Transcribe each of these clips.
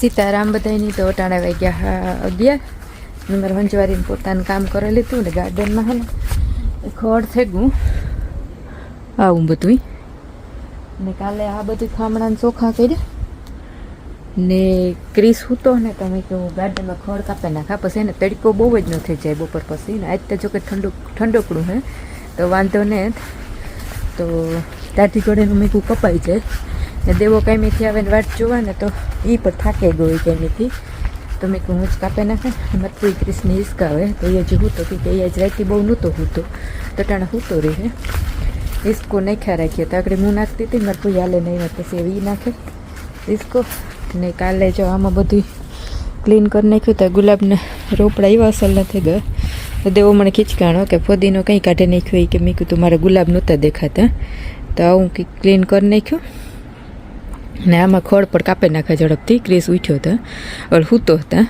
સીતારામ બધાની તો અટાણે વાગ્યા અગિયાર. નંબર વંચવારીને પોતાનું કામ કરી લીધું ને ગાર્ડનમાં હે ને ખડ થઈ ગયું આવું બધું ને કાલે આ બધું ખામણાને ચોખા કર્યા. ને ક્રીસ હૂતો ને તમે કહું ગાર્ડનમાં ખડ કાપી નાખા. પછી એને તડકો બહુ જ ન થઈ જાય બપોર પછી. ને આજ તો જો કે ઠંડુ ઠંડકડું હે. તો વાંધો નહીં તો ત્યાંથી ઘડીનું મીકું કપાઈ જાય. ને દેવો કાંઈથી આવે ને વાટ જોવા ને તો એ પણ થાકે ગયો કાંઈથી તો મેં કહું હું જ કાપે નાખે મતું ક્રિસને હિસકાવે તો એ જ હૂતો કે એ જ રાતી બહુ નહોતો હૂતો. તો ટાણે હૂતો રહે હિસકો નાખ્યા રાખીએ. તો આગળ હું નાખતી હતી, મારે કોઈ હાલે નહીં પછી એવી નાખે. હિસકો ને કાલે જો આમાં બધું ક્લીન કરી નાખ્યું તો ગુલાબને રોપડા એવા અસર નથી ગયા તો દેવો મને ખીચકાણો કે ફોદીનો કંઈ કાઢી નાખ્યો એ કે મેં કીધું, મારે ગુલાબ નહોતા દેખાતા. તો આવું કંઈક ક્લીન કરી નાખ્યું. ને આમાં ખડ પર કાપી નાખે ઝડપથી. ક્રીસ ઉઠ્યો હતો ઓલ સૂતો હતા.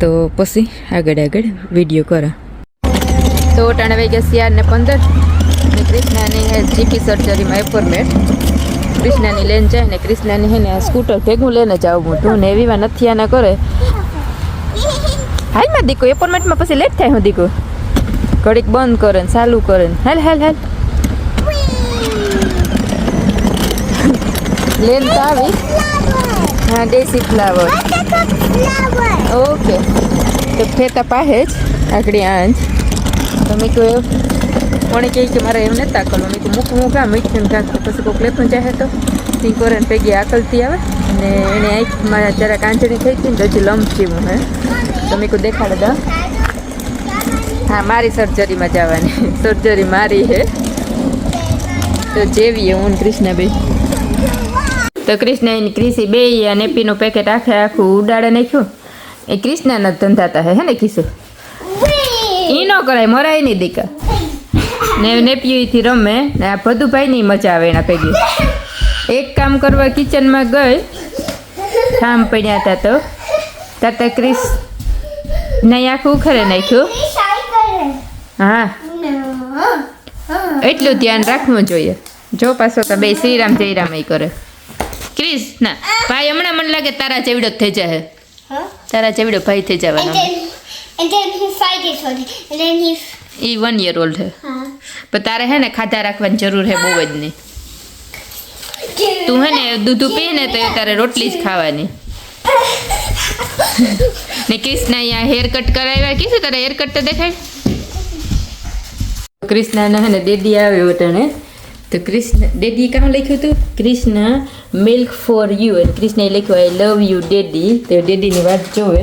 તો પછી આગળ આગળ વીડિયો કરો. તો ટાણે વાગ્યા સિયાર ને પંદર. ને કૃષ્ણાની જીપી સર્જરીમાં એપોઇન્ટમેન્ટ કૃષ્ણાની લઈને જાય ને કૃષ્ણાની હે ને સ્કૂટર ભેગું લઈને જાવ મોટું ને એવીમાં નથી આના કરે હાલમાં દીકું એપોઇન્ટમેન્ટમાં પછી લેટ થાય હું દીકું. ઘડીક બંધ કરે ને ચાલુ કરે ને. હાલ હાલ હાલ. લેન તો આવી હા, દેશી ફ્લાવર ઓકે તો ફેતા પાસે જ આગળ આંજ તો મેં કહ્યું કોણે કહે કે મારે એમ નતા કરવું મેં કહ્યું મૂક મૂક મીઠું કાંક તો પછી કોઈક લેતું ચાહે તો. સિંહ કરે ને પૈકી આકલતી આવે. ને એને આંખમાં જરાક આંચળી થઈ હતી ને તો હજી લંબ જેવું હે તમે કહ્યું દેખાડે દા. હા, મારી સર્જરીમાં જવાની. સર્જરી મારી હે. તો જેવી હું કૃષ્ણાબેન. તો કૃષ્ણ એની ક્રિસી બે અને નેપીનું પેકેટ આખે આખું ઉડાડે નાખ્યું. એ કૃષ્ણના ધંધાતા હે હે ને કીશું ઈ ન કરાય મરાય નહીં દીકા ને નેપીથી રમે ને આ ભદુભાઈની મજા આવે એના ભેગી. એક કામ કરવા કિચનમાં ગઈ ઠામ પડ્યા હતા તો. તાતા ક્રિસ નહીં આખું ઉખરે નાખ્યું. હા. એટલું ધ્યાન રાખવું જોઈએ. જો પાછો તો બે શ્રીરામ જયરામ એ કરે. ક્રિસ ના ભાઈ હમણાં મને લાગે તારા જેવડો થઈ જાય તારા જેવડો ભાઈ થઈ જવાનો. એ વન યર ઓલ્ડ છે? પણ તારે હે ને ખાધા રાખવાની જરૂર છે બહુ જ નહીં તું હે ને દૂધ પી ને તો તારે રોટલી જ ખાવાની. ને ક્રિષ્ના અહીંયા હેર કટ કરાવ્યા કીધું તારે હેર કટ તો દેખાય? કૃષ્ણને હે ને દેદી આવ્યો તને તો કૃષ્ણ ડેડી કામ લખ્યું હતું કૃષ્ણ મિલ્ક ફોર યુ અને કૃષ્ણએ લખ્યું આઈ લવ યુ ડેડી તો ડેડીની વાત જોવે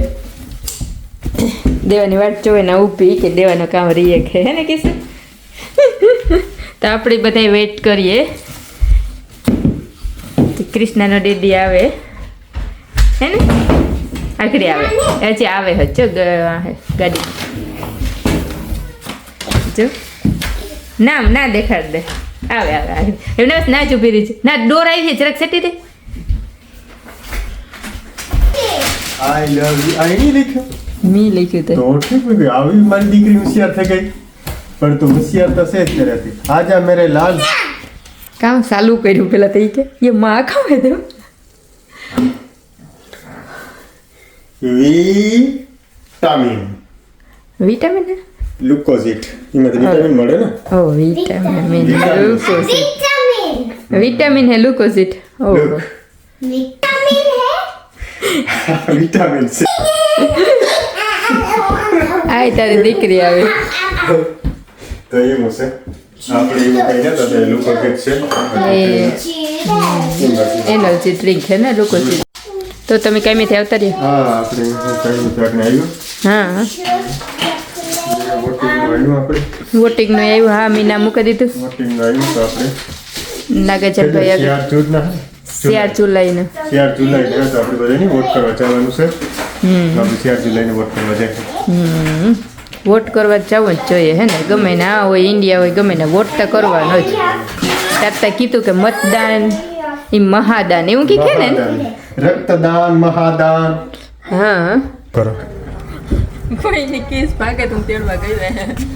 દેવાની વાત જોવે ને ઊભી કે દેવાનું કામ રહીએ કે હે ને કૃષ્ણ તો આપણે બધા વેઇટ કરીએ કૃષ્ણનો ડેડી આવે હે ને આગળ આવે હજી આવે હજો ગાડી જો નામ ના દેખાડ દે આવે આવે આવે. એમને બસ ના જ ઊભી રહી છે. ના ડોર આવી છે જરાક settee they. I love you I લખ્યું? મી લખ્યું તે. તો ઠીક મે આવી મારી દીકરી હોશિયાર થઈ ગઈ. પણ તું હોશિયાર તો છે જ તેરાથી આજા મેરે લાલ. કામ ચાલુ કર્યું પેલા તો ઈ કે એ માં ખાવે દે વિટામિન. વિટામિન હે ગ્લુકોઝિટ એમાંથી વિટામિન મળે ને? ઓ વિટામિન ગ્લુકોઝિટ વિટામિન હે ગ્લુકોઝિટ ઓ. વિટામિન હે? વિટામિન છે. આય તારી દીકરી આવે. તો એ મોસે. આપણે એવું કઈ તો તે ગ્લુકોઝિટ છે. એનર્જી ડ્રિંક છે ને ગ્લુકોઝિટ તો તમે કઈ કાંઈથી આવતા રહ્યા? હા આપણે કઈ ઉતારને આવ્યું હા. વોટિંગનું આવ્યું આપણે? વોટિંગનું આવ્યું હા મીના મૂકી દીધું. વોટિંગનું આવ્યું તો આપણે. નાગેચરભાઈ આગળ. ચાર જૂનના ચાર જુલાઈનું. ચાર જુલાઈ ને તો આપણે બધાની વોટ કરવા જવાનું છે. હમ. આપણે ચાર જુલાઈને વોટ કરવા જાય. હમ. વોટ કરવા જવું જ જોઈએ હે ને? ગમે ને આ હોય ઇન્ડિયા હોય ગમે ને વોટ તો કરવાનો જ. તાતા કીધું કે મતદાન એ મહાદાન એવું કી કે ને? રક્તદાન મહાદાન. હા. કરો કોઈની કેસ ભાગે તું તેડવા ગઈ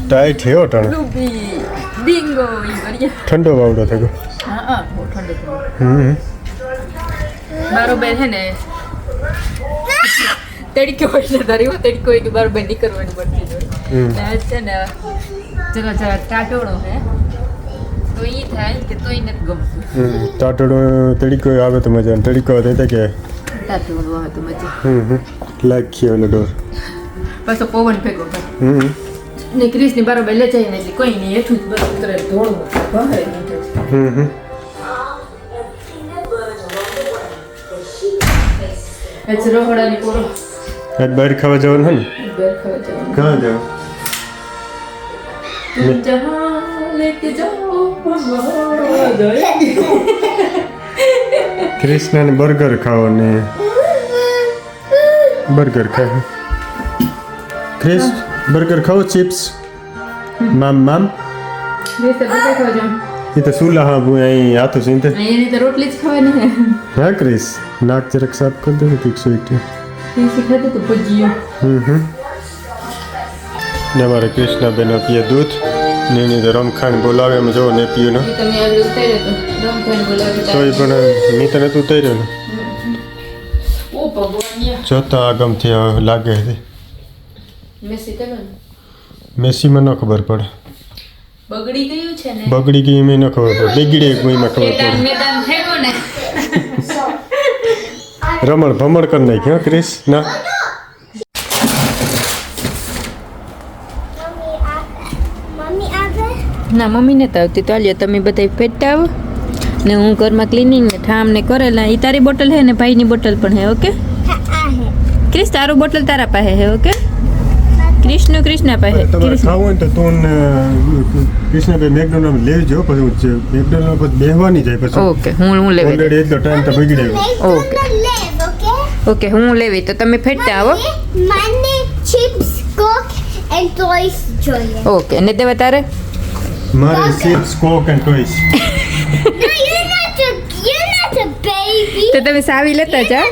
ટાઈટ થયો ટાણે? ઈ ઠંડો બાવડો થયો. મારો હા હા બહુ ઠંડુ થયું. હમ. બારોબર હે ને તડકો હોય ને તારી હો તડકો હોય કે બરાબર નીકળવાનું પડતી હોય છે ને જરા જરા ટાટોળો હે. તો ઈ થાય કે તોય નથી ગમતું. હમ ટાટડો આવે તો મજા આવે. તડીકો આવે કે ટાટોળું આવે તો મજા હમ હમ. લાખી ઓલો ડોર પાછો પવન ભેગો થાય. ને ક્રિસની બરોબર લે જાય ને એટલે કોઈ નહીં એઠું જ બસ ઉતરે ધોળું. ભારે નીકળે રોહડાની પૂરો આજ બહાર ખાવા જવાનું ને? ક્યાં જાઓ ભગવાન બર્ગર ખાઓ ને બર્ગર ખાઓ Chris, burger ખાઓ ચિપ્સ મામ મામ એ તો સુલા હા અહીં હાથો સિંતે હે ક્રિસ નાક જરાક સાફ કર દે ઠીક છે હમ હમ ને મારે કૃષ્ણ પીએ દૂધ ને એની તો રમખાણ બોલાવે એમ જો ને પીયું ને પણ મેં તને તું તૈર્યો ને જોતા આગમથી લાગે છે મેસીમાં ન ખબર પડે. બગડી ગયું છે ને? બગડી ગયું એમાં ન ખબર પડે. બગડી ગયું એમાં ખબર પડે. રમણ ભમણ કરી નાખી હા ક્રિસ? ના? ના મમ્મી ને આવતી તો આલ્યો. તમે બધા ફેટ આવો. ને હું ઘરમાં ક્લિનિંગ ને ઠામ ને કરેલા એ તારી બોટલ હે ને ભાઈની બોટલ પણ હે ઓકે? ક્રિસ તારું બોટલ તારા પાસે હે ઓકે? કૃષ્ણ કૃષ્ણ પાસે. તમારે ખાવું હોય તો તું કૃષ્ણ ભાઈ મેકડોનાલ્ડ લેજો પછી હું મેકડોનાલ્ડ પછી બેહવાની જાય પછી. ઓકે હું હું લેવી. ઓલરેડી એટલો ટાઈમ તો બગડી ગયો. okay? ઓકે હું લેવી. તો તમે ફેટતા આવો. મને ચિપ્સ કોક એન્ડ ટોયસ જોઈએ. ઓકે અને દેવા તારે? મારે ચિપ્સ કોક એન્ડ ટોયસ. તો તમે સાવી લેતા જાઓ.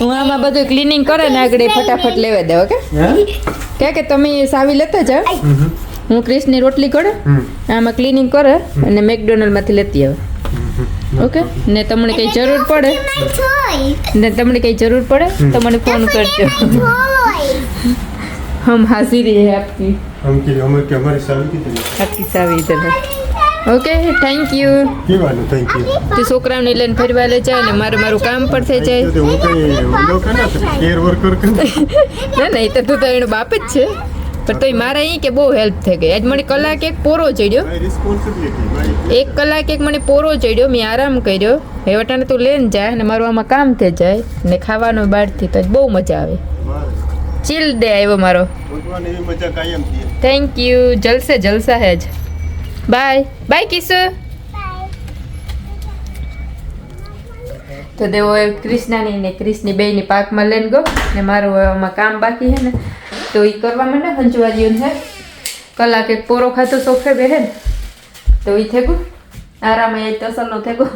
હું આમાં બધું ક્લિનિંગ કરે ને આગળ ફટાફટ લેવા દે ઓકે? કે કે તમે સાવી લેતા જાઓ હું ક્રિસની રોટલી કરે આમાં ક્લિનિંગ કરે અને મેકડોનલ્ડમાંથી લેતી આવે ઓકે ને તમને કંઈ જરૂર પડે My toy. ને તમને કંઈ જરૂર પડે તો મને ફોન કરજો Toy. હમ હાજર હે આપકી हम के हम के हमारी साली की આપકી સાવી ઇધર ઓકે થેન્ક યુ કેવાનું થેન્ક યુ તે છોકરાઓને લઈને ફરવા લઈ જાય ને મારું મારું કામ પણ થઈ જાય. હું કઈ ઓલો કે ના કેર વર્કર કે ના. ના એ તો તું એનો બાપ જ છે. પણ તોય મારે અહીં કે બહુ હેલ્પ થઈ ગઈ. આજ મને કલાક એક પોરો ચડ્યો. એક કલાક એક મને પોરો ચડ્યો મેં આરામ કર્યો. હેવટાને તું લઈને જાય અને મારું આમાં કામ થઈ જાય ને ખાવાનું બહારથી તો બહુ મજા આવે. ચિલ ડે આવ્યો મારો. થેન્ક યુ જલસે જલસા હે જ બાય. બાય, કિસુ. તો દેવો એ ક્રિષ્નાની ને ક્રિશની બેયની પાકમાં લઈને ગયો ને મારું આમાં કામ બાકી છે ને, તો એ કરવા માંડે હંચવારીયું છે. કલાક એક પોરો ખાતો સોફે બેહે ને. તો એ થેગું. આરામ એ તસલનો થેગો.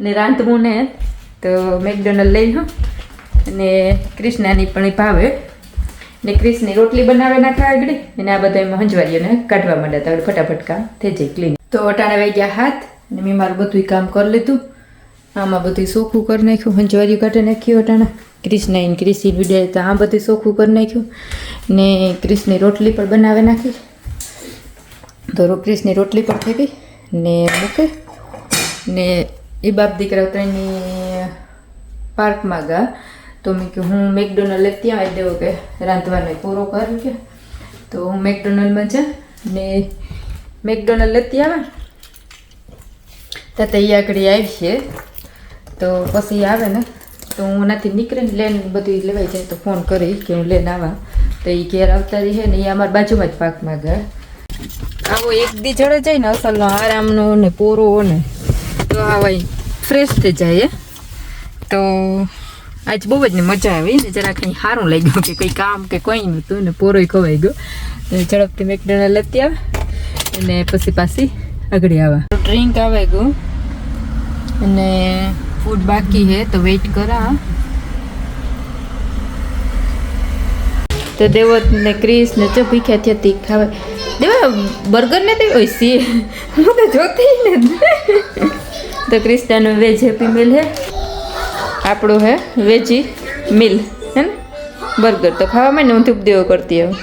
ને રાંધવું ને. તો મેકડોનલ્ડ લઈ લઉં અને ક્રિષ્નાની પણ ભાવે. ને ક્રિસની રોટલી બનાવે નાખા આગળ અને આ બધા એમાં હંજવારીઓને કાઢવા માંડ્યા એટલે ફટાફટ કામ થઈ જાય ક્લીન તો અટાણે વાઈ ગયા હાથ અને મેં મારું બધું કામ કરી લીધું. આમાં બધું સોખું કરી નાખ્યું હંજવારીઓ કાઢી નાખ્યું અટાણે. ક્રિષ્ના ઇન ક્રિસી વિડે તો આ બધું સોખું કરી નાખ્યું. ને ક્રિસની રોટલી પણ બનાવી નાખી. તો ક્રિસની રોટલી પણ થઈ ગઈ, ને મૂકે. ને એ બાપ દીકરા ત્રણની પાર્કમાં ગયા. તો મેં કહ્યું હું મેકડોનલ્ડ લેતી આવી દેવો કે રાંધવાને પૂરો કરું કે. તો હું મેકડોનલ્ડમાં જા ને મેકડોનલ્ડ લેતી આવે. તો તૈયાર કરી આવી છે તો પછી આવે ને, તો હું નથી નીકળીને લેન બધું લેવાઈ જાય તો ફોન કરી કે હું લેન આવા. તો એ ઘેર આવતા રહી છે ને એ અમારા બાજુમાં જ પાકમાં ગયા આવો એક દી જડે જાય ને અસલનો આરામનો ને પોરો ને, તો આવા ફ્રેશ થઈ જાય. તો આજ બહુ જ ને મજા આવી ને જરા કંઈ સારું લાગ્યું કે કંઈ કામ કે કોઈ નહોતું ને પોરોય ખવાઈ ગયો. ઝડપથી મેકડોનલ્ડ લેતી આવે અને પછી પાછી આગળ આવે. ડ્રિંક આવે ગયું અને ફૂડ બાકી છે, તો વેઇટ કરા. તો દેવત ને ક્રિસ ને જો ભીખ્યા થયા તી ખાવા. દેવા, બર્ગર ને તે ઓય સી હું તો જોતી ને તો ક્રિસ્ટાનો વેજ હેપી મિલ હે આપણો હે, વેજી મિલ, હે ને? બર્ગર તો ખાવા માંડ ને હું ઉપદેવો કરતી હવે.